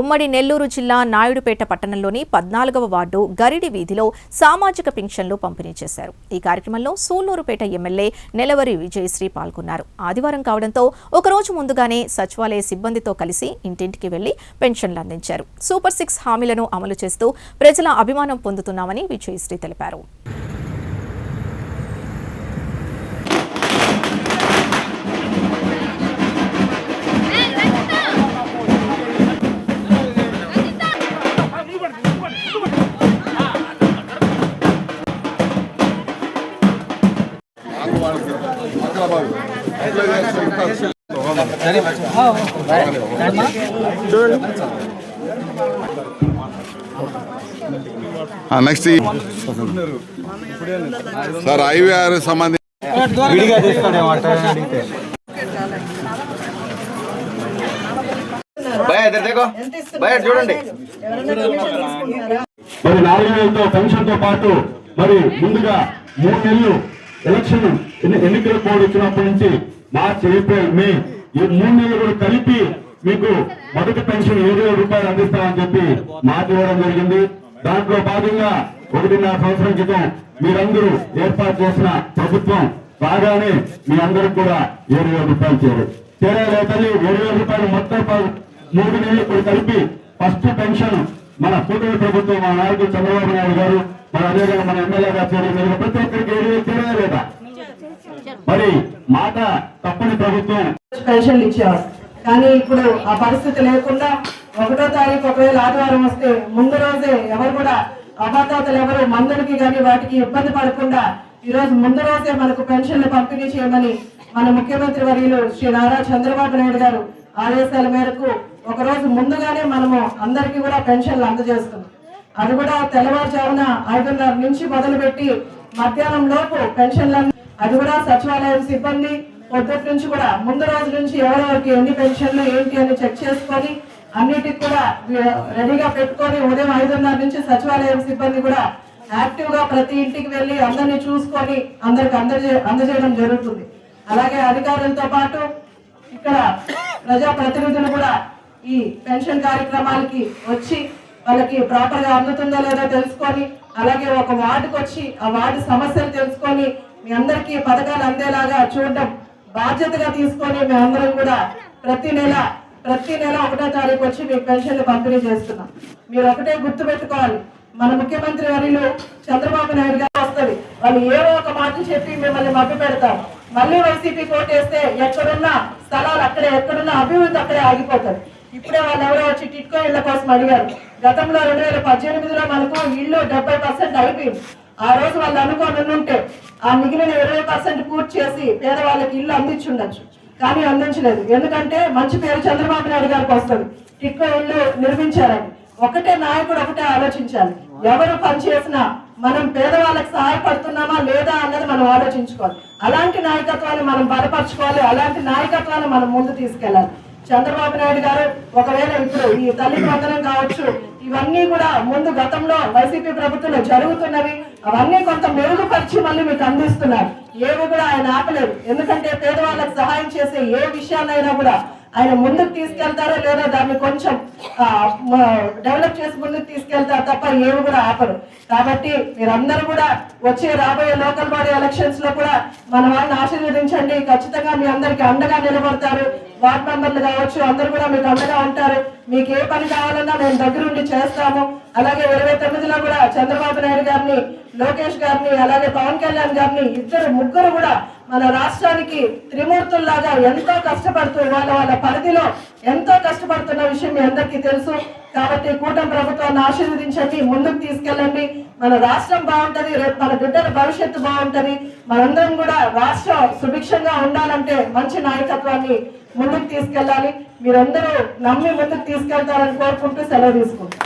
ఉమ్మడి నెల్లూరు జిల్లా నాయుడుపేట పట్టణంలోని పద్నాలుగవ వార్డు గరిడి వీధిలో సామాజిక పింఛన్లు పంపిణీ చేశారు. ఈ కార్యక్రమంలో సూళ్ళూరుపేట ఎమ్మెల్యే నెలవరి విజయశ్రీ పాల్గొన్నారు. ఆదివారం కావడంతో ఒకరోజు ముందుగానే సచివాలయ సిబ్బందితో కలిసి ఇంటింటికి వెళ్ళి పెన్షన్లు అందించారు. సూపర్ సిక్స్ హామీలను అమలు చేస్తూ ప్రజల అభిమానం పొందుతున్నామని విజయశ్రీ తెలిపారు. నెక్స్ట్ సార్ ఐవీఆర్ సంబంధించి విడిగా చూడండి. మరి నాలుగు వేలతో పెన్షన్తో పాటు మరి ముందుగా మూడు నెలలు ఎలక్షన్ ఎన్ని- ఎన్నికల కోడ్ ఇచ్చినప్పటి నుంచి మార్చ్ ఏప్రిల్ మే ఈ మూడు నెలలు కూడా కలిపి మీకు మొదటి పెన్షన్ ఏడు వేల రూపాయలు అందిస్తామని చెప్పి మాట ఇవ్వడం జరిగింది. దాంట్లో భాగంగా ఒకటిన్నర సంవత్సరం క్రితం మీరందరూ ఏర్పాటు చేసిన ప్రభుత్వం బాగానే మీ అందరికి కూడా ఏడు వేల రూపాయలు చేరు. చేరే తల్లి ఏడు వేల రూపాయలు మొత్తం ప- మూడు నెలలు కూడా కలిపి ఫస్ట్ పెన్షన్ మన కూటమి ప్రభుత్వం మా నాయకుడు చంద్రబాబు నాయుడు గారు మన అదేవిధంగా మన ఎమ్మెల్యే గారు చేయడం ప్రతి ఒక్కరికి ఏడు వేలు చేరే లేదా? మరి మాట తప్పని ప్రభుత్వం పెన్షన్లు ఇచ్చేవారు కానీ ఇప్పుడు ఆ పరిస్థితి లేకుండా ఒకటో తారీఖు ఒకవేళ ఆదివారం వస్తే ముందు రోజే ఎవరు కూడా అభాతాతలు ఎవరు మందులకి కానీ వాటికి ఇబ్బంది పడకుండా ఈ రోజు ముందు రోజే మనకు పెన్షన్లు పంపిణీ చేయమని మన ముఖ్యమంత్రి వర్యులు శ్రీ నారా చంద్రబాబు నాయుడు గారు ఆదేశాల మేరకు ఒక రోజు ముందుగానే మనము అందరికీ కూడా పెన్షన్లు అందజేస్తున్నాం. అది కూడా తెల్లవారుజామున ఐదున్నర నుంచి మొదలుపెట్టి మధ్యాహ్నం లోపు పెన్షన్లు అది కూడా సచివాలయం సిబ్బంది పొద్దుటి నుంచి కూడా ముందు రోజు నుంచి ఎవరెవరికి ఎన్ని పెన్షన్లు ఏంటి అని చెక్ చేసుకొని అన్నిటికి కూడా రెడీగా పెట్టుకొని ఉదయం ఐదున్నర నుంచి సచివాలయం సిబ్బంది కూడా యాక్టివ్గా ప్రతి ఇంటికి వెళ్ళి అందరినీ చూసుకొని అందరికి అందజే అందజేయడం జరుగుతుంది. అలాగే అధికారులతో పాటు ఇక్కడ ప్రజా ప్రతినిధులు కూడా ఈ పెన్షన్ కార్యక్రమాలకి వచ్చి వాళ్ళకి ప్రాపర్గా అందుతుందో లేదో తెలుసుకొని అలాగే ఒక వార్డుకు వచ్చి ఆ వార్డు సమస్యలు తెలుసుకొని మీ అందరికీ పథకాలు అందేలాగా చూడడం బాధ్యతగా తీసుకొని మేమందరం కూడా ప్రతి నెల ప్రతి నెల ఒకటో తారీఖు వచ్చి మీకు పెన్షన్లు పంపిణీ చేస్తున్నాం. మీరు ఒకటే గుర్తు పెట్టుకోవాలి మన ముఖ్యమంత్రి వర్యులు చంద్రబాబు నాయుడు గారు వస్తుంది వాళ్ళు ఏవో ఒక మాట చెప్పి మిమ్మల్ని మభ్య పెడతారు. మళ్ళీ వైసీపీ కోటేస్తే ఎక్కడున్నా స్థలాలు అక్కడే ఎక్కడున్నా అభివృద్ధి అక్కడే ఆగిపోతారు. ఇప్పుడే వాళ్ళు ఎవరో వచ్చి టిట్కో ఇళ్ళ కోసం అడిగారు. గతంలో రెండు వేల పద్దెనిమిదిలో మనకు ఇల్లు డెబ్బై పర్సెంట్ అయిపోయింది. ఆ రోజు వాళ్ళు అనుకోని ఉంటే ఆ మిగిలిన ఇరవై పర్సెంట్ పూర్తి చేసి పేదవాళ్ళకి ఇల్లు అందించుండొచ్చు. కానీ అందించలేదు. ఎందుకంటే మంచి పేరు చంద్రబాబు నాయుడు గారికి వస్తుంది. టిక్కో ఇల్లు నిర్మించారని. ఒకటే నాయకుడు ఒకటే ఆలోచించాలి. ఎవరు పని చేసినా మనం పేదవాళ్ళకి సహాయపడుతున్నామా లేదా అన్నది మనం ఆలోచించుకోవాలి. అలాంటి నాయకత్వాన్ని మనం బలపరచుకోవాలి. అలాంటి నాయకత్వాన్ని మనం ముందు తీసుకెళ్ళాలి. చంద్రబాబు నాయుడు గారు ఒకవేళ ఇప్పుడు ఈ తల్లి వందనం కావచ్చు ఇవన్నీ కూడా ముందు గతంలో వైసీపీ ప్రభుత్వంలో జరుగుతున్నవి. అవన్నీ కొంత మెరుగుపరిచి మళ్ళీ మీకు అందిస్తున్నారు. ఏవి కూడా ఆయన ఆపలేదు. ఎందుకంటే పేదవాళ్ళకి సహాయం చేసే ఏ విషయాలైనా కూడా ఆయన ముందుకు తీసుకెళ్తారో లేదో దాన్ని కొంచెం డెవలప్ చేసి ముందుకు తీసుకెళ్తారు తప్ప ఏమి కూడా ఆపరు. కాబట్టి మీరందరూ కూడా వచ్చే రాబోయే లోకల్ బాడీ ఎలక్షన్స్లో కూడా మన వాళ్ళని ఆశీర్వదించండి. ఖచ్చితంగా మీ అందరికి అండగా నిలబడతారు. వార్డ్ మెంబర్లు కావచ్చు అందరూ కూడా మీకు అండగా ఉంటారు. మీకు ఏ పని కావాలన్నా మేము దగ్గరుండి చేస్తాము. అలాగే ఇరవై తొమ్మిదిలో కూడా చంద్రబాబు నాయుడు గారిని లోకేష్ గారిని అలాగే పవన్ కళ్యాణ్ గారిని ఇద్దరు ముగ్గురు కూడా మన రాష్ట్రానికి త్రిమూర్తుల్లాగా ఎంతో కష్టపడుతూ వాళ్ళ వాళ్ళ పరిధిలో ఎంతో కష్టపడుతున్న విషయం మీ అందరికీ తెలుసు. కాబట్టి కూటమి ప్రభుత్వాన్ని ఆశీర్వదించండి ముందుకు తీసుకెళ్ళండి. మన రాష్ట్రం బాగుంటుంది రేపు మన బిడ్డల భవిష్యత్తు బాగుంటుంది. మనందరం కూడా రాష్ట్రం సుభిక్షంగా ఉండాలంటే మంచి నాయకత్వాన్ని ముందుకు తీసుకెళ్ళాలి. మీరందరూ నమ్మి ముందుకు తీసుకెళ్తారని కోరుకుంటూ సెలవు తీసుకుంటారు